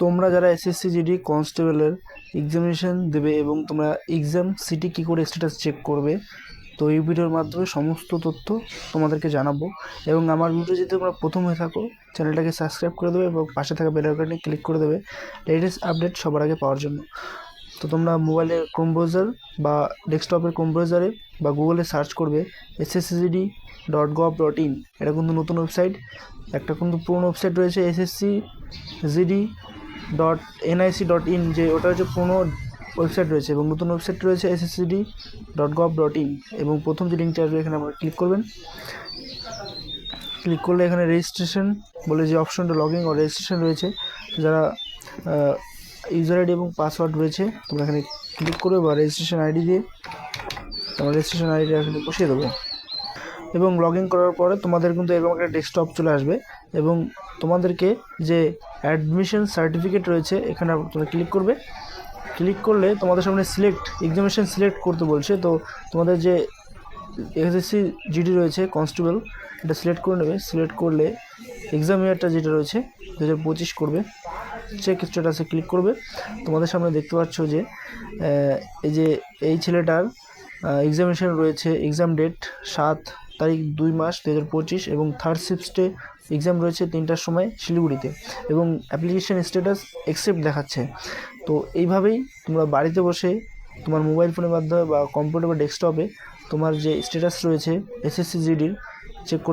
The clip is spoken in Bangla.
তোমরা যারা এসএসসি জিডি কনস্টেবলের এক্সামিনেশন দেবে এবং তোমরা এক্সাম সিটি কী করে স্ট্যাটাস চেক করবে, তো এই ভিডিওর মাধ্যমে সমস্ত তথ্য তোমাদেরকে জানাব। এবং আমার ভিডিও যদি তোমরা প্রথম হয়ে থাকো, চ্যানেলটাকে সাবস্ক্রাইব করে দেবে এবং পাশে থাকা বেল আইকনে ক্লিক করে দেবে লেটেস্ট আপডেট সবার আগে পাওয়ার জন্য। তো তোমরা মোবাইলে ক্রোম ব্রাউজার বা ডেস্কটপের ক্রোম ব্রাউজারে বা গুগলে সার্চ করবে SSC GD dot gov dot in এটা কিন্তু নতুন ওয়েবসাইট একটা কিন্তু পুরনো ওয়েবসাইট রয়েছে SSC GD dot NIC dot in যে ওটা হচ্ছে পুরনো ওয়েবসাইট রয়েছে এবং নতুন ওয়েবসাইট রয়েছে SSCD dot gov dot in এবং প্রথম যে লিঙ্কটা আসবে এখানে আপনারা ক্লিক করবেন। ক্লিক করলে এখানে রেজিস্ট্রেশন বলে যে অপশনটা লগ ইন ও রেজিস্ট্রেশন রয়েছে। যারা ইউজার আইডি এবং পাসওয়ার্ড রয়েছে, তোমরা এখানে ক্লিক করবে বা রেজিস্ট্রেশন আইডি দিয়ে তোমার রেজিস্ট্রেশন আইডি এখানে বসিয়ে দেবো। এবং লগ ইন করার পরে তোমাদের কিন্তু এরকম একটা ডেস্কটপ চলে আসবে এবং তোমাদেরকে যে অ্যাডমিশন সার্টিফিকেট রয়েছে, এখানে তোমরা ক্লিক করবে। ক্লিক করলে তোমাদের সামনে সিলেক্ট এক্সামিনেশন সিলেক্ট করতে বলছে। তো তোমাদের যে এসএসসি জিডি রয়েছে কনস্টেবল এটা সিলেক্ট করে নেবে। সিলেক্ট করলে এক্সাম ইয়ারটা যেটা রয়েছে, দু হাজার পঁচিশ করবে। চেক স্ট্যাটাসে ক্লিক করবে। তোমাদের সামনে দেখতে পাচ্ছ যে এই যে এই ছেলেটার এক্সামিনেশন রয়েছে এক্সাম ডেট সাত তারিখ দুই মাস দু হাজার পঁচিশ এবং থার্ড শিফটে এক্সাম রয়েছে তিনটার সময় শিলিগুড়িতে এবং অ্যাপ্লিকেশান স্ট্যাটাস অ্যাকসেপ্ট দেখাচ্ছে। তো এইভাবেই তোমরা বাড়িতে বসে তোমার মোবাইল ফোনের মাধ্যমে বা কম্পিউটার বা ডেস্কটপে তোমার যে স্ট্যাটাস রয়েছে এসএসসি জিডির চেক করতে